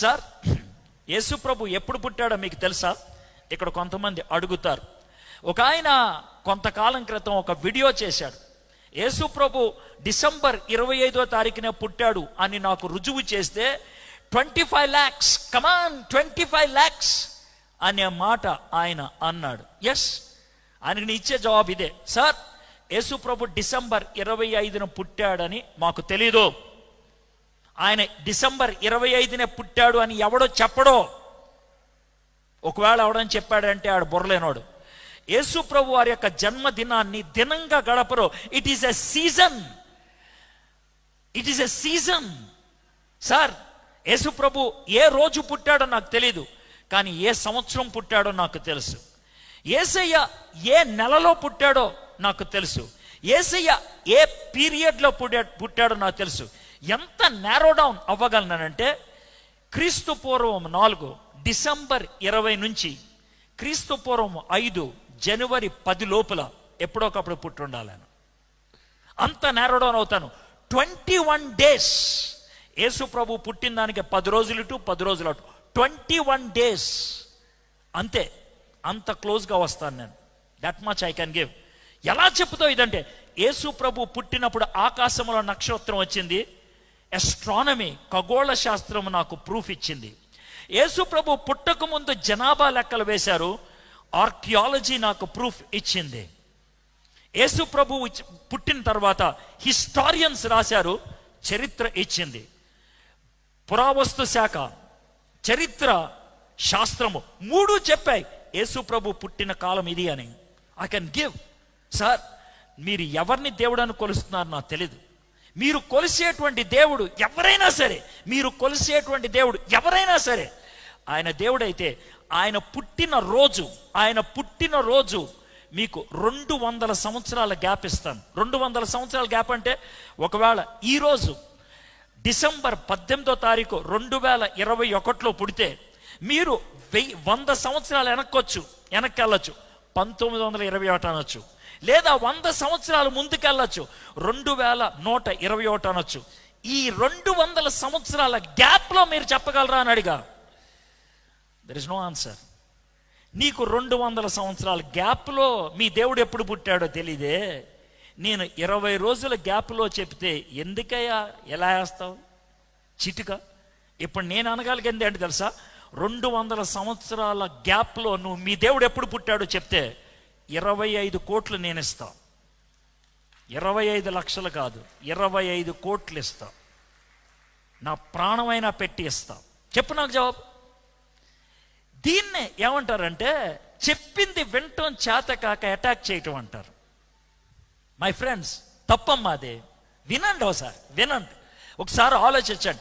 Sir Yesu ప్రభు ఎప్పుడు పుట్టాడో మీకు తెలుసా? ఇక్కడ కొంతమంది అడుగుతారు. ఒక ఆయన కొంతకాలం క్రితం ఒక వీడియో చేశాడు. యేసు ప్రభు డిసెంబర్ ఇరవై ఐదో తారీఖునే పుట్టాడు అని నాకు రుజువు చేస్తే twenty five lakhs come on twenty five lakhs అనే మాట ఆయన అన్నాడు. ఎస్ ఆయనకి ఇచ్చే జవాబు ఇదే. సార్ యేసు ప్రభు డిసెంబర్ ఇరవై ఐదున పుట్టాడని మాకు తెలీదు. ఆయన డిసెంబర్ ఇరవై ఐదునే పుట్టాడు అని ఎవడో చెప్పడో? ఒకవేళ ఎవడని చెప్పాడంటే ఆడు బుర్రలేనోడు. యేసు ప్రభు వారి యొక్క జన్మదినాన్ని దినంగా గడపరు. It is a season it is a season sir Yesu ప్రభు ఏ రోజు పుట్టాడో నాకు తెలియదు కానీ ఏ సంవత్సరం పుట్టాడో నాకు తెలుసు. ఏసయ్య ఏ నెలలో పుట్టాడో నాకు తెలుసు. ఏసయ్య ఏ పీరియడ్లో పుట్టా పుట్టాడో నాకు తెలుసు. ఎంత నేరో డౌన్ అవ్వగలనంటే క్రీస్తు పూర్వం నాలుగు డిసెంబర్ ఇరవై నుంచి క్రీస్తు పూర్వం ఐదు జనవరి పది లోపల ఎప్పుడోకప్పుడు పుట్టుండాలను. అంత నేరో డౌన్ అవుతాను. ట్వంటీ వన్ డేస్ యేసు ప్రభు పుట్టిన దానికి పది రోజులు ఇటు పది రోజులు అటు. ట్వంటీ వన్ డేస్ అంతే అంత క్లోజ్గా వస్తాను నేను. That much I can give ఎలా చెప్తావు ఇదంటే యేసు ప్రభు పుట్టినప్పుడు ఆకాశంలో నక్షత్రం వచ్చింది. ఎస్ట్రానమీ ఖగోళ శాస్త్రం నాకు ప్రూఫ్ ఇచ్చింది. యేసు ప్రభు పుట్టక ముందు జనాభా లెక్కలు వేశారు ఆర్కియాలజీ నాకు ప్రూఫ్ ఇచ్చింది. యేసు ప్రభు పుట్టిన తర్వాత హిస్టారియన్స్ రాశారు చరిత్ర ఇచ్చింది. పురావస్తు శాఖ చరిత్ర శాస్త్రము మూడు చెప్పాయి యేసు ప్రభు పుట్టిన కాలం ఇది అని. ఐ కెన్ గివ్ సార్ మీరు ఎవరిని దేవుడని కొలుస్తున్నారో నాకు తెలీదు. మీరు కొలిసేటువంటి దేవుడు ఎవరైనా సరే మీరు కొలిసేటువంటి దేవుడు ఎవరైనా సరే ఆయన దేవుడైతే ఆయన పుట్టిన రోజు ఆయన పుట్టిన రోజు మీకు రెండు వందల సంవత్సరాల గ్యాప్ ఇస్తాను. రెండు వందల సంవత్సరాల గ్యాప్ అంటే ఒకవేళ ఈరోజు డిసెంబర్ పద్దెనిమిదో తారీఖు రెండు వేల ఇరవై ఒకటిలో పుడితే మీరు వెయ్యి వంద సంవత్సరాలు వెనక్కొచ్చు వెనక్కి వెళ్ళచ్చు. పంతొమ్మిది వందల ఇరవై ఒకటి అనొచ్చు. లేదా వంద సంవత్సరాలు ముందుకెళ్ళొచ్చు. రెండు వేల నూట ఇరవై ఒకటి అనొచ్చు. ఈ రెండు వందల సంవత్సరాల గ్యాప్లో మీరు చెప్పగలరా అని అడిగా. దర్ ఇస్ నో ఆన్సర్ నీకు రెండు వందల సంవత్సరాల గ్యాప్లో మీ దేవుడు ఎప్పుడు పుట్టాడో తెలియదే నేను ఇరవై రోజుల గ్యాప్లో చెప్తే ఎందుకయ్యా? ఎలా వేస్తావు? చిటిక. ఇప్పుడు నేను అనగలిగింది ఏంటి తెలుసా? రెండు వందల సంవత్సరాల గ్యాప్లో నువ్వు మీ దేవుడు ఎప్పుడు పుట్టాడో చెప్తే ఇరవై ఐదు కోట్లు నేను ఇస్తా ఇరవై ఐదు లక్షలు కాదు ఇరవై ఐదు కోట్లు ఇస్తా. నా ప్రాణమైనా పెట్టి ఇస్తా. చెప్పు నాకు జవాబు. దీన్నే ఏమంటారంటే చెప్పింది వినటం చేత కాక అటాక్ చేయటం అంటారు. మై ఫ్రెండ్స్ తప్పమ్మా అదే. వినండి ఒకసారి వినండి. ఒకసారి ఆలోచించండి.